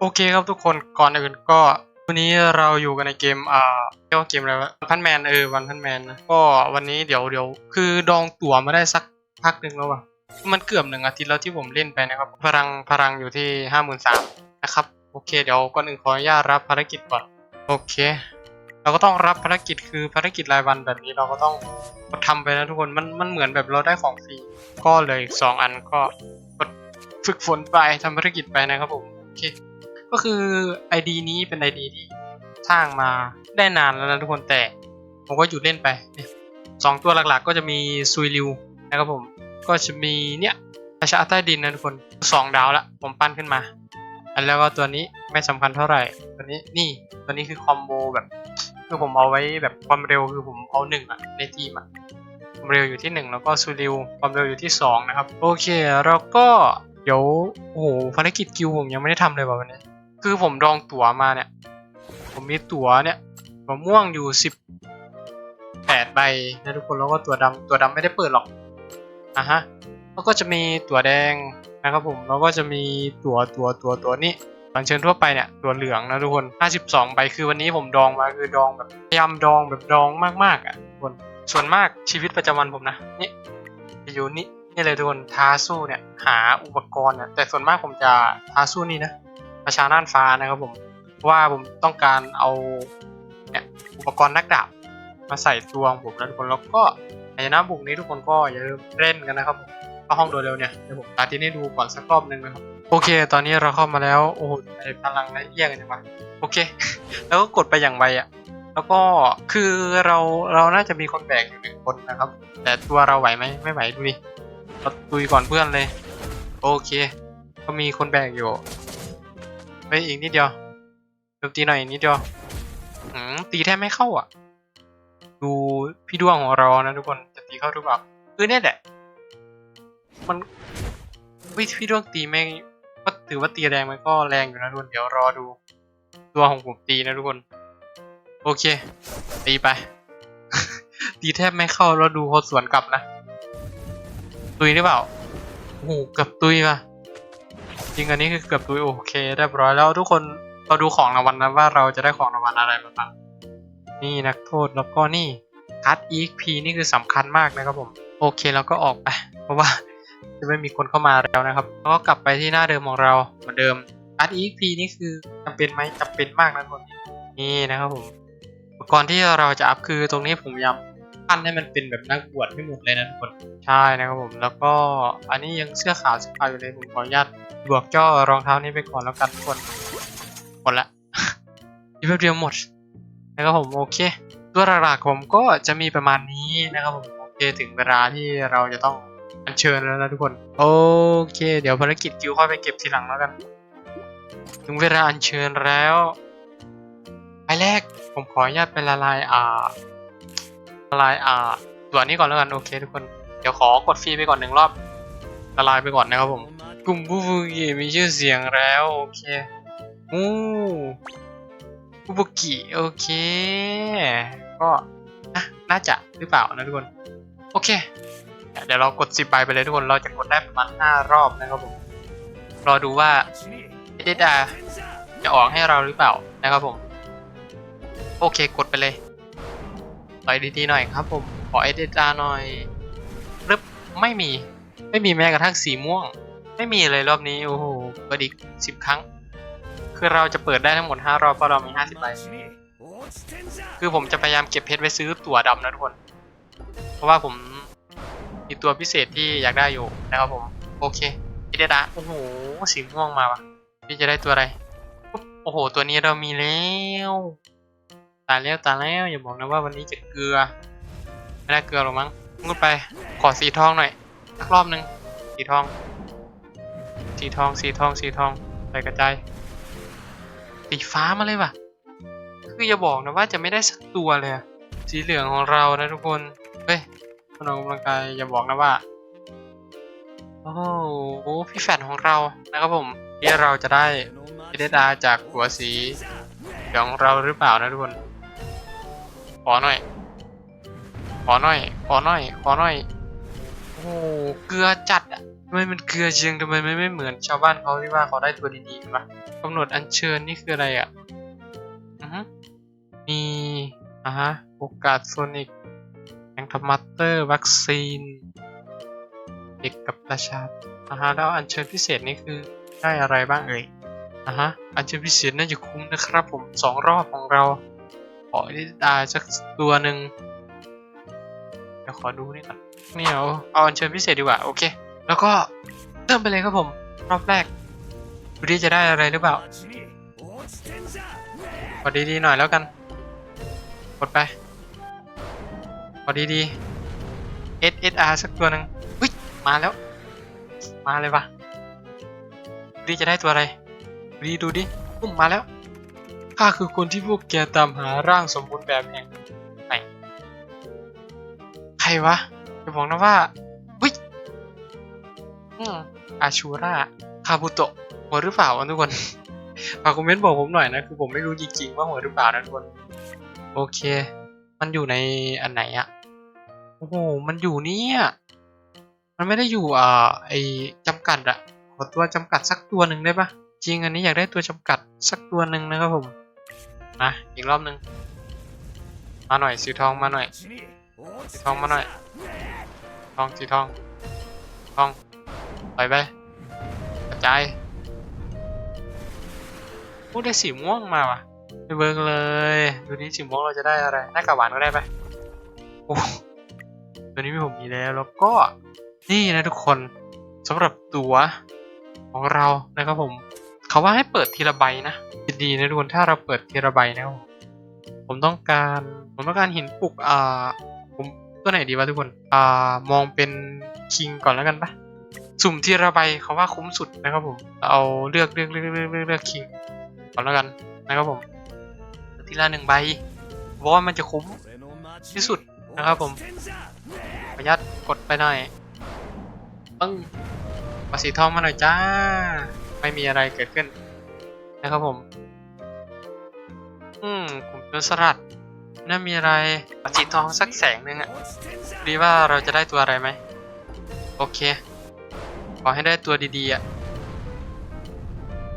โอเคครับทุกคนก่อนอื่นก็วันนี้เราอยู่กันในเกมอ่าเรียกว่าเกมอะไรวะพันแมนเออวันพันแมนนะก็วันนี้เดี๋ยวเดี๋ยวคือดองตั๋วมาได้สักพักหนึ่งแล้วว่ะมันเกือบหนึ่งอาทิตย์แล้วที่ผมเล่นไปนะครับ พลังพลังอยู่ที่ห้าหมื่นสามนะครับโอเคเดี๋ยวก่อนอื่นขออนุญาตรับภารกิจก่อนโอเค เราก็ต้องรับภารกิจคือภารกิจรายวันแบบนี้เราก็ต้องกดทำไปนะทุกคนมันมันเหมือนแบบเราได้ของฟรีก็เลยสองอันก็ฝึกฝนไปทำภารกิจไปนะครับผมโอเค ก็คือ ID นี้เป็น ID ที่สร้างมาได้นานแล้วนะทุกคนแต่ผมก็หยุดเล่นไปเนี่ยสองตัวหลักๆ ก็จะมีซุยริวนะครับผมก็จะมีเนี่ยราชาใต้ดินนะทุกคนสองดาวละผมปั้นขึ้นมา อันแล้วก็ตัวนี้ไม่สำคัญเท่าไหร่ ตัวนี้นี่ตัวนี้คือคอมโบแบบคือผมเอาไว้แบบความเร็วคือผมเอาหนึ่งอะในทีมอะความเร็วอยู่ที่หนึ่งแล้วก็ซูริวความเร็วอยู่ที่สองนะครับ โอเค แล้วก็เดี๋ยวโอ้โหภารกิจกิวผมยังไม่ได้ทำเลยว่ะวันนี้ คือผมดองตั๋วมาเนี่ย ผมมีตั๋วเนี่ยตั๋วม่วงอยู่สิบแปดใบนะทุกคนแล้วก็ตั๋วดำตั๋วดำไม่ได้เปิดหรอกอะฮะแล้วก็จะมีตั๋วแดงนะครับผมแล้วก็จะมีตั๋วตั๋วตั๋วตั๋วนี้บัญเชิญทั่วไปเนี่ยตั๋วเหลืองนะทุกคน 52 ใบคือวันนี้ผมดองมาคือดองแบบพยายามดองแบบดองมากๆอะทุกคน ส่วนมากชีวิตประจำวันผมนะ นี่อยู่นี่นี่เลยทุกคนทาสู้เนี่ยหาอุปกรณ์เนี่ยแต่ส่วนมากผมจะทาสู้นี่นะ ประชาน่านฟ้านะครับผมว่าผมต้องการเอาเนี่ยอุปกรณ์นักดาบมาใส่ตัวของผมนะทุกคนแล้วก็ในหน้าบุกนี้ทุกคนก็อย่าลืมเล่นกันนะครับผมเข้าห้องโดยเร็วเนี่ยเดี๋ยวผมตาที่ให้ดูก่อนสักรอบหนึ่งนะครับโอเค ตอนนี้เราเข้ามาแล้วโอ้โหพลังไรเยี่ยกันจังวะโอเค แล้วก็กดไปอย่างไวอะแล้วก็คือเราเราน่าจะมีคนแบกอยู่หนึ่งคนนะครับ แต่ตัวเราไหวไหมไม่ไหวดูดิเราตุยก่อนเพื่อนเลย โอเค ก็มีคนแบกอยู่ ไปอีกนิดเดียวเติมตีหน่อยอีกนิดเดียวอืมตีแทบไม่เข้าอะ ดูพี่ดวงของเรานะทุกคนจะตีเข้าหรือเปล่าคือเนี่ยแหละ มันวิพี่ดวงตีแม่งก็ถือว่าตีแรงมันก็แรงอยู่นะทุกคนเดี๋ยวรอดู ตัวของผมตีนะทุกคน โอเค ตีไป ตีแทบไม่เข้าแล้วดูโคตรสวนกลับนะ ตุยหรือเปล่าโอ้โหเกือบตุยว่ะ ริงอันนี้คือเกือบดูโอเคเรียบร้อยแล้วทุกคนเราดูของรางวัลนะว่าเราจะได้ของรางวัลอะไรมาบ้างนี่นักโทษแล้วก็นี่คัด EXP นี่คือสำคัญมากนะครับผม โอเคแล้วก็ออกไปเพราะว่าจะไม่มีคนเข้ามาแล้วนะครับแล้วก็กลับไปที่หน้าเดิมของเราเหมือนเดิมคัด EXP นี่คือจำเป็นไหมจำเป็นมากนะทุกคนนี่นะครับผมอุปกรณ์ที่เราจะอัพคือตรงนี้ผมยายาม ปั้นให้มันเป็นแบบนักบวชให้หมดเลยนะทุกคนใช่นะครับผมแล้วก็อันนี้ยังเสื้อขาวเสื้อขาวอยู่เลยผมขออนุญาตบวกจ้อรองเท้านี้ไปก่อนแล้วกันทุกคนหมดละอีกแป๊บเดียวหมดนะครับผมโอเค ตัวหลักๆผมก็จะมีประมาณนี้นะครับผมโอเคถึงเวลาที่เราจะต้องอัญเชิญแล้วนะทุกคน โอเค เดี๋ยวภารกิจกิวค่อยไปเก็บทีหลังแล้วกัน ถึงเวลาอัญเชิญแล้วไปแรกผมขออนุญาตไปละลายอ่า ละลายอ่าตัวนี้ก่อนแล้วกันโอเคทุกคน เดี๋ยวขอกดฟรีไปก่อนหนึ่งรอบ ละลายไปก่อนนะครับผม กลุ่มบูบูกิมีชื่อเสียงแล้วโอเคอู้บูบูกิโอเค ก็นะน่าจะหรือเปล่านะทุกคน โอเค เดี๋ยวเรากดสิบใบไปเลยทุกคน เราจะกดได้ประมาณห้ารอบนะครับผม รอดูว่าเอเดดาจะออกให้เราหรือเปล่านะครับผม โอเคกดไปเลย ต่อยดีๆหน่อยครับ ผมขอเอเดดาหน่อยรึบไม่มีไม่มีแม้กระทั่งสีม่วง ไม่มีเลยรอบนี้โอ้โหเปิดอีกสิบครั้ง คือเราจะเปิดได้ทั้งหมดห้ารอบเพราะเรามีห้าสิบใบคือผมจะพยายามเก็บเพชรไว้ซื้อตั๋วดำนะทุกคน เพราะว่าผมมีตัวพิเศษที่อยากได้อยู่นะครับผม โอเคพี่เดดาโอ้โหสีม่วงมาวะพี่จะได้ตัวอะไร โอ้โห ตัวนี้เรามีแล้ว ตายแล้วตายแล้วอย่าบอกนะว่าวันนี้จะเกลือ ไม่ได้เกลือหรอกมั้งงดไปขอสีทองหน่อยสักรอบหนึ่งสีทอง สีทองสีทองสีทองไปกระจายสีฟ้ามาเลยว่ะ คืออย่าบอกนะว่าจะไม่ได้สักตัวเลย สีเหลืองของเรานะทุกคนเฮ้ยคนออกกำลังกายอย่าบอกนะว่าโอ้โหพี่แฟนของเรานะครับผมที่เราจะได้เอเดดาจากหัวสีของเราหรือเปล่านะทุกคน ขอหน่อย ขอหน่อย ขอหน่อย ขอหน่อย โอ้โห เกลือจัดอะทำไมมันเกลือเชียงทำไมมันไม่เหมือนชาวบ้านเขาที่ว่าเขาได้ตัวดีๆกันวะกำหนดอัญเชิญนี่คืออะไรอะอือฮึมีอะฮะ โอกาสโซนิกแองทมัตเตอร์ วัคซีน เด็กกับประชาอะฮะ แล้วอัญเชิญพิเศษนี่คือได้อะไรบ้างเอ่ยอะฮะ อัญเชิญพิเศษน่าจะคุ้มนะครับผมสองรอบของเรา ขอที่ตาสักตัวหนึ่งเดี๋ยวขอดูนี่ก่อนนี่เอาเอาอัญเชิญพิเศษดีกว่าโอเค แล้วก็เริ่มไปเลยครับผม รอบแรกดูดิจะได้อะไรหรือเปล่ากดดีๆหน่อยแล้วกันกดไปกดดีๆ SSR สักตัวหนึ่งอุ้ยมาแล้ว มาเลยวะดูดิจะได้ตัวอะไรดูดิดูดิปุ้มมาแล้ว ข้าคือคนที่พวกแกตามหาร่างสมบูรณ์แบบแห่งไหนใครวะจะบอกนะว่าวิอืมอาชูระคาบุโตะหัวหรือเปล่าวะทุกคนฝากคอมเมนต์บอกผมหน่อยนะ คือผมไม่รู้จริงๆว่าหัวหรือเปล่านะทุกคน โอเค มันอยู่ในอันไหนอะโอ้โห มันอยู่เนี่ยมันไม่ได้อยู่อ่าไอจำกัดอะขอตัวจำกัดสักตัวหนึ่งได้ปะจริงอันนี้อยากได้ตัวจำกัดสักตัวหนึ่งนะครับผม มาอีกรอบหนึ่งมาหน่อยสีทองมาหน่อยสีทองมาหน่อย ทองสีทอง ทองไปไปกระจายพูดได้สีม่วงมาว่ะไปเบิร์กเลยดูนี้สีม่วงเราจะได้อะไรหน้ากากหวานก็ได้ไปโอ้ตัวนี้ผมมีแล้วแล้วก็นี่นะทุกคนสำหรับตัวของเรานะครับผม เขาว่าให้เปิดทีละใบนะดีนะทุกคนถ้าเราเปิดทีละใบนะผมต้องการผมต้องการหินปลุกอ่าผมตัวไหนดีวะทุกคนอ่ามองเป็นคิงก่อนแล้วกันปะสุ่มทีละใบเขาว่าคุ้มสุดนะครับผมเอาเลือกเลือกเลือกเลือกเลือกเลือกคิงก่อนแล้วกันนะครับผมทีละหนึ่งใบเพราะว่ามันจะคุ้มที่สุดนะครับผมขออนุญาตกดไปหน่อยปึ้งเอาสีทองมาหน่อยจ้า ไม่มีอะไรเกิดขึ้น นะครับผม อืมผมเป็นสลัดน่ามีอะไรสีทองสักแสงหนึ่งอะดีว่าเราจะได้ตัวอะไรไหม โอเค ขอให้ได้ตัวดีๆอะ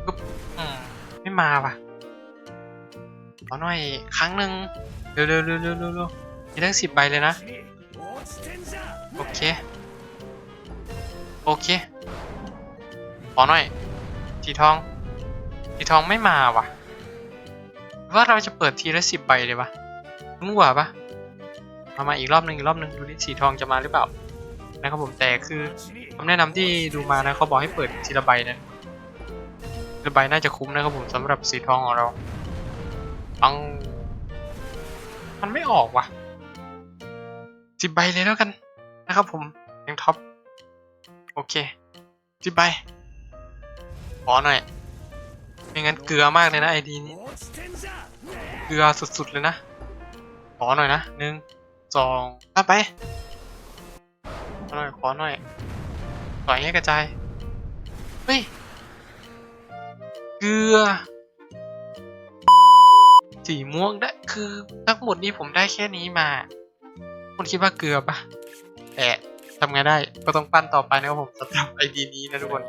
ปุ๊บอืมไม่มาว่ะขอหน่อยครั้งหนึ่งเร็วๆเร็วๆเร็วๆเร็วๆมีทั้งสิบใบเลยนะ โอเค โอเค ขอหน่อย สีทอง สีทองไม่มาว่ะว่าเราจะเปิดทีละสิบใบเลยวะมึงว่าปะมามาอีกรอบหนึ่งอีกรอบหนึ่งดูดิสีทองจะมาหรือเปล่านะครับผมแต่คือคำแนะนำที่ดูมานะเขาบอกให้เปิดทีละใบนะทีละใบน่าจะคุ้มนะครับผมสำหรับสีทองของเราปังมันไม่ออกว่ะสิบใบเลยแล้วกันนะครับผมยังท็อปโอเคสิบใบ อหน่อย ไม่งั้นเกลือมากเลยนะไอดีนี้ เกลือสุดๆเลยนะ ขอหน่อยนะหนึ่งสองตาไป ขอหน่อย ขอหน่อยปล่อยให้กระจาย เฮ้ย เกลือ สีม่วงได้คือทั้งหมดนี้ผมได้แค่นี้มา คุณคิดว่าเกลือปะแต่ทำไงได้ ก็ต้องปั้นต่อไปนะครับผมสำหรับไอดีนี้นะทุกคน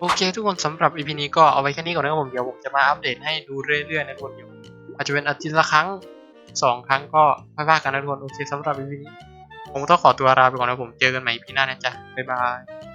โอเค ทุกคนสำหรับ EP นี้ก็เอาไว้แค่นี้ก่อนนะครับผมเดี๋ยวผมจะมาอัปเดตให้ดูเรื่อยๆนะทุกคนเดี๋ยวอาจจะเป็นอาทิตย์ละครั้งสองครั้งก็ไม่ว่ากันนะทุกคนโอเคสำหรับ EP นี้ผมต้องขอตัวลาไปก่อนนะผมเจอกันใหม่ EP หน้านะจ๊ะบ๊ายบาย